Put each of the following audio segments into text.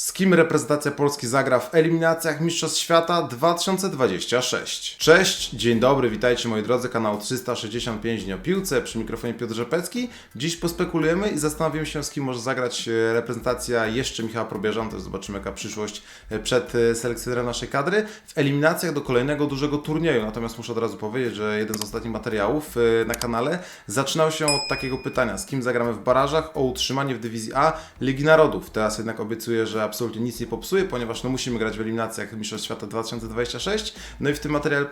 Z kim reprezentacja Polski zagra w eliminacjach Mistrzostw Świata 2026? Cześć, dzień dobry, witajcie moi drodzy, kanał 365 Dni o Piłce, przy mikrofonie Piotr Rzepecki. Dziś pospekulujemy i zastanowimy się, z kim może zagrać e, reprezentacja jeszcze Michała Probierza, to zobaczymy jaka przyszłość e, przed e, selekcjonerem naszej kadry, w eliminacjach do kolejnego dużego turnieju. Natomiast muszę od razu powiedzieć, że jeden z ostatnich materiałów na kanale zaczynał się od takiego pytania, z kim zagramy w barażach o utrzymanie w dywizji A Ligi Narodów. Teraz jednak obiecuję, że absolutnie nic nie popsuje, ponieważ no, musimy grać w eliminacjach Mistrzostw Świata 2026. No i w tym materiale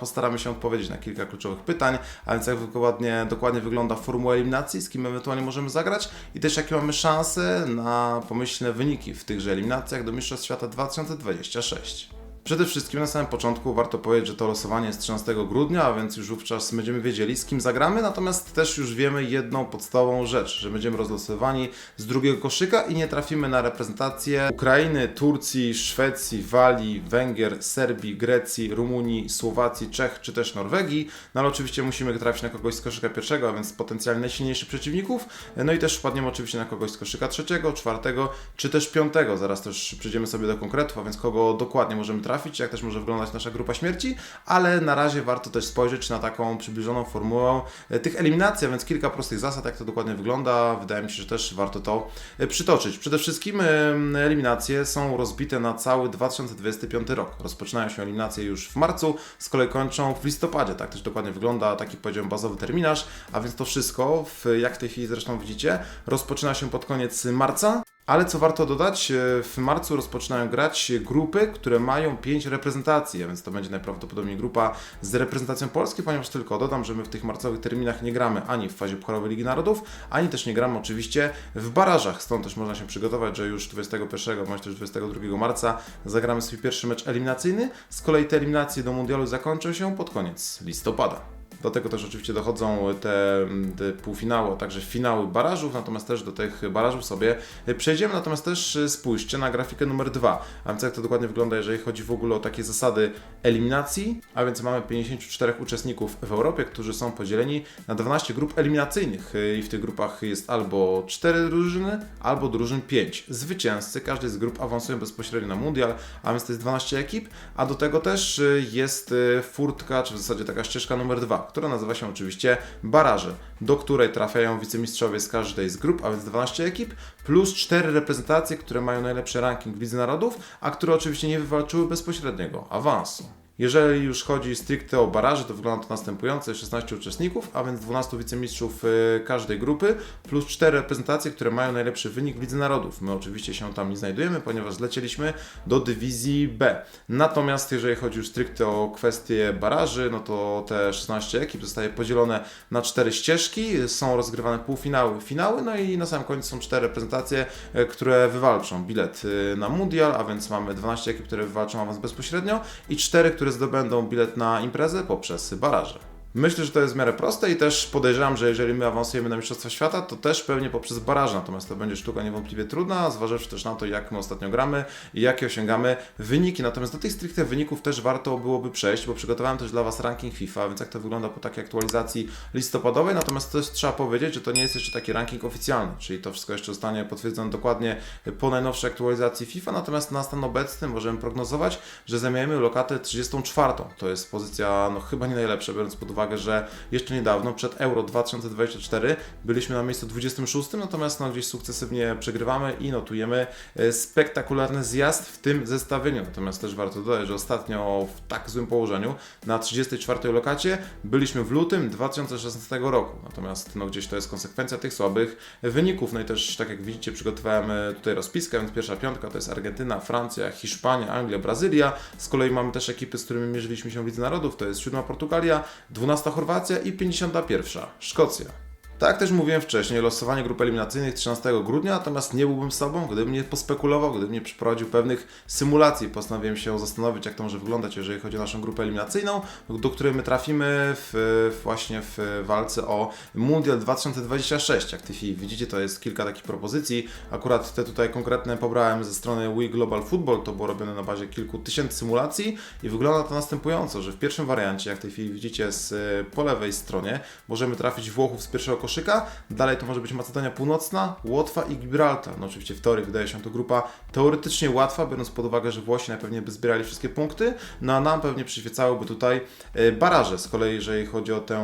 postaramy się odpowiedzieć na kilka kluczowych pytań, a więc jak dokładnie, dokładnie wygląda formuła eliminacji, z kim ewentualnie możemy zagrać i też jakie mamy szanse na pomyślne wyniki w tychże eliminacjach do Mistrzostw Świata 2026. Przede wszystkim na samym początku warto powiedzieć, że to losowanie jest 13 grudnia, a więc już wówczas będziemy wiedzieli z kim zagramy, natomiast też już wiemy jedną podstawową rzecz, że będziemy rozlosowani z drugiego koszyka i nie trafimy na reprezentację Ukrainy, Turcji, Szwecji, Walii, Węgier, Serbii, Grecji, Rumunii, Słowacji, Czech czy też Norwegii, no ale oczywiście musimy trafić na kogoś z koszyka pierwszego, a więc potencjalnie najsilniejszych przeciwników, no i też wpadniemy oczywiście na kogoś z koszyka trzeciego, czwartego czy też piątego, zaraz też przejdziemy sobie do konkretów, a więc kogo dokładnie możemy trafić, jak też może wyglądać nasza grupa śmierci, ale na razie warto też spojrzeć na taką przybliżoną formułę e, tych eliminacji, a więc kilka prostych zasad, jak to dokładnie wygląda. Wydaje mi się, że też warto to e, przytoczyć. Przede wszystkim em, eliminacje są rozbite na cały 2025 rok. Rozpoczynają się eliminacje już w marcu, z kolei kończą w listopadzie. Tak też dokładnie wygląda taki powiedziałem bazowy terminarz, a więc to wszystko, w, jak w tej chwili zresztą widzicie, rozpoczyna się pod koniec marca. Ale co warto dodać, e, w marcu rozpoczynają grać grupy, które mają 5 reprezentacji, więc to będzie najprawdopodobniej grupa z reprezentacją Polski, ponieważ tylko dodam, że my w tych marcowych terminach nie gramy ani w fazie Pucharowej Ligi Narodów, ani też nie gramy oczywiście w barażach. Stąd też można się przygotować, że już 21 bądź też 22 marca zagramy swój pierwszy mecz eliminacyjny. Z kolei te eliminacje do Mundialu zakończą się pod koniec listopada. Do tego też oczywiście dochodzą te, te półfinały, także finały barażów, natomiast też do tych barażów sobie przejdziemy. Natomiast też spójrzcie na grafikę numer 2, a więc jak to dokładnie wygląda, jeżeli chodzi w ogóle o takie zasady eliminacji, a więc mamy 54 uczestników w Europie, którzy są podzieleni na 12 grup eliminacyjnych. I w tych grupach jest albo 4 drużyny, albo drużyn 5. Zwycięzcy każdej z grup awansują bezpośrednio na mundial, a więc to jest 12 ekip, a do tego też jest furtka, czy w zasadzie taka ścieżka numer 2, która nazywa się oczywiście baraże, do której trafiają wicemistrzowie z każdej z grup, a więc 12 ekip, plus 4 reprezentacje, które mają najlepszy ranking w Lidze Narodów, a które oczywiście nie wywalczyły bezpośredniego awansu. Jeżeli już chodzi stricte o baraże, to wygląda to następująco: 16 uczestników, a więc 12 wicemistrzów y, każdej grupy, plus 4 reprezentacje, które mają najlepszy wynik w Lidze Narodów. My oczywiście się tam nie znajdujemy, ponieważ zlecieliśmy do dywizji B. Natomiast jeżeli chodzi już stricte o kwestie baraży, no to te 16 ekip zostaje podzielone na 4 ścieżki, są rozgrywane półfinały, finały, no i na samym końcu są 4 reprezentacje, y, które wywalczą bilet y, na mundial, a więc mamy 12 ekip, które wywalczą awans bezpośrednio i 4, które zdobędą bilet na imprezę poprzez baraże. Myślę, że to jest w miarę proste i też podejrzewam, że jeżeli my awansujemy na Mistrzostwa Świata, to też pewnie poprzez baraże, natomiast to będzie sztuka niewątpliwie trudna, zważywszy też na to, jak my ostatnio gramy i jakie osiągamy wyniki. Natomiast do tych stricte wyników też warto byłoby przejść, bo przygotowałem też dla Was ranking FIFA, więc jak to wygląda po takiej aktualizacji listopadowej, natomiast też trzeba powiedzieć, że to nie jest jeszcze taki ranking oficjalny, czyli to wszystko jeszcze zostanie potwierdzone dokładnie po najnowszej aktualizacji FIFA, natomiast na stan obecny możemy prognozować, że zajmiemy lokatę 34. To jest pozycja no chyba nie najlepsza, biorąc pod uwagę, że jeszcze niedawno, przed Euro 2024, byliśmy na miejscu 26, natomiast no, gdzieś sukcesywnie przegrywamy i notujemy e, spektakularny zjazd w tym zestawieniu. Natomiast też warto dodać, że ostatnio w tak złym położeniu, na 34 lokacie, byliśmy w lutym 2016 roku. Natomiast no, gdzieś to jest konsekwencja tych słabych wyników. No i też, tak jak widzicie, przygotowałem e, tutaj rozpiskę, więc pierwsza piątka to jest Argentyna, Francja, Hiszpania, Anglia, Brazylia. Z kolei mamy też ekipy, z którymi mierzyliśmy się w Lidze Narodów, to jest siódma Portugalia, 12 Chorwacja i 51 Szkocja. Tak jak też mówiłem wcześniej, losowanie grup eliminacyjnych 13 grudnia, natomiast nie byłbym sobą, gdybym nie pospekulował, gdybym nie przeprowadził pewnych symulacji. Postanowiłem się zastanowić, jak to może wyglądać, jeżeli chodzi o naszą grupę eliminacyjną, do której my trafimy w, właśnie w walce o Mundial 2026. Jak tej chwili widzicie, to jest kilka takich propozycji. Akurat te tutaj konkretne pobrałem ze strony We Global Football, to było robione na bazie kilku tysięcy symulacji i wygląda to następująco, że w pierwszym wariancie, jak w tej chwili widzicie z, po lewej stronie, możemy trafić Włochów z pierwszego koszyka. Dalej to może być Macedonia Północna, Łotwa i Gibraltar. No oczywiście w teorii wydaje się to grupa teoretycznie łatwa, biorąc pod uwagę, że Włosi najpewniej by zbierali wszystkie punkty, no a nam pewnie przyświecałyby tutaj e, baraże. Z kolei jeżeli chodzi o ten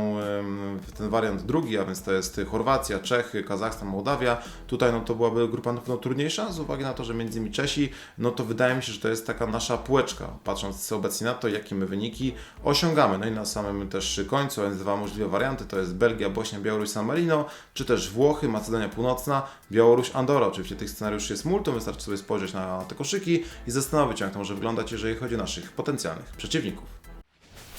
wariant drugi, a więc to jest Chorwacja, Czechy, Kazachstan, Mołdawia, tutaj no to byłaby grupa na pewno trudniejsza, z uwagi na to, że między innymi Czesi, no to wydaje mi się, że to jest taka nasza półeczka, patrząc obecnie na to, jakie my wyniki osiągamy. No i na samym też końcu, a więc dwa możliwe warianty, to jest Belgia, Bośnia, Białoruś, San Marino, czy też Włochy, Macedonia Północna, Białoruś, Andora. Oczywiście tych scenariuszy jest multum, wystarczy sobie spojrzeć na te koszyki i zastanowić się, jak to może wyglądać, jeżeli chodzi o naszych potencjalnych przeciwników.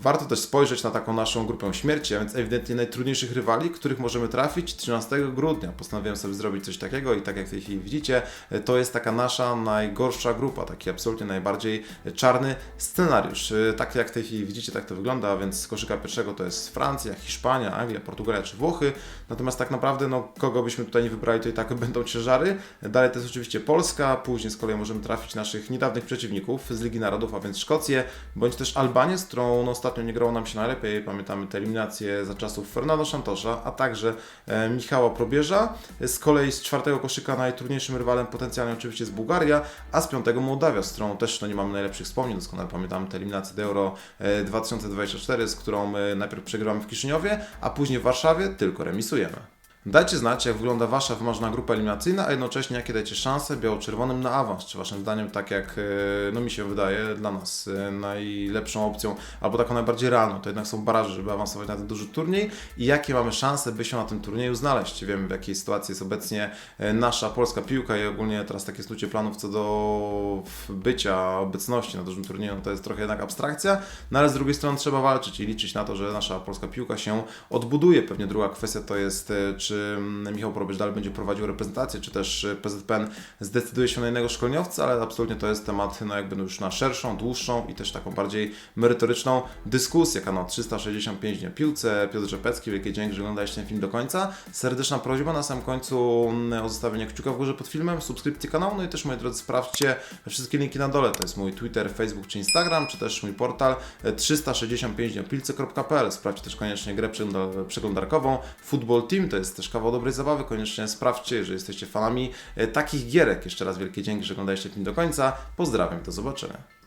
Warto też spojrzeć na taką naszą grupę śmierci, a więc ewidentnie najtrudniejszych rywali, których możemy trafić 13 grudnia. Postanowiłem sobie zrobić coś takiego i tak jak w tej chwili widzicie, to jest taka nasza najgorsza grupa, taki absolutnie najbardziej czarny scenariusz. Tak jak w tej chwili widzicie, tak to wygląda, a więc z koszyka pierwszego to jest Francja, Hiszpania, Anglia, Portugalia czy Włochy. Natomiast tak naprawdę, no, kogo byśmy tutaj nie wybrali, to i tak będą ciężary. Dalej to jest oczywiście Polska, później z kolei możemy trafić naszych niedawnych przeciwników z Ligi Narodów, a więc Szkocję, bądź też Albanię, z którą no, ostatnio nie grało nam się najlepiej. Pamiętamy te eliminacje za czasów Fernando Santosza, a także e, Michała Probierza. Z kolei z czwartego koszyka najtrudniejszym rywalem potencjalnie oczywiście jest Bułgaria, a z piątego Mołdawia, z którą też no, nie mamy najlepszych wspomnień. Doskonale pamiętamy te eliminacje do Euro e, 2024, z którą e, najpierw przegrywamy w Kiszyniowie, a później w Warszawie tylko remisujemy. Dajcie znać, jak wygląda Wasza wymarzona grupa eliminacyjna, a jednocześnie jakie dajecie szanse biało-czerwonym na awans. Czy Waszym zdaniem, tak jak e, no mi się wydaje, dla nas e, najlepszą opcją, albo taką najbardziej realną, to jednak są baraże, żeby awansować na ten duży turniej i jakie mamy szanse, by się na tym turnieju znaleźć. Wiemy, w jakiej sytuacji jest obecnie e, nasza polska piłka i ogólnie teraz takie snucie planów co do bycia, obecności na dużym turnieju, no to jest trochę jednak abstrakcja, no ale z drugiej strony trzeba walczyć i liczyć na to, że nasza polska piłka się odbuduje. Pewnie druga kwestia to jest, e, Michał Probierz dalej będzie prowadził reprezentację, czy też e, PZPN zdecyduje się na innego szkoleniowca, ale absolutnie to jest temat no jakby już na szerszą, dłuższą i też taką bardziej merytoryczną dyskusję. Kanał 365 dni piłce, Piotr Rzepecki, wielkie dzięki, że oglądaliście ten film do końca. Serdeczna prośba na samym końcu mm, o zostawienie kciuka w górze pod filmem, subskrypcji kanału, no i też moi drodzy sprawdźcie wszystkie linki na dole, to jest mój Twitter, Facebook czy Instagram, czy też mój portal e, 365dniopilce.pl. Sprawdźcie też koniecznie grę przegląda- przeglądarkową. Football Team to jest też kawał dobrej zabawy, koniecznie sprawdźcie, jeżeli jesteście fanami e, takich gierek. Jeszcze raz wielkie dzięki, że oglądaliście film do końca. Pozdrawiam, do zobaczenia.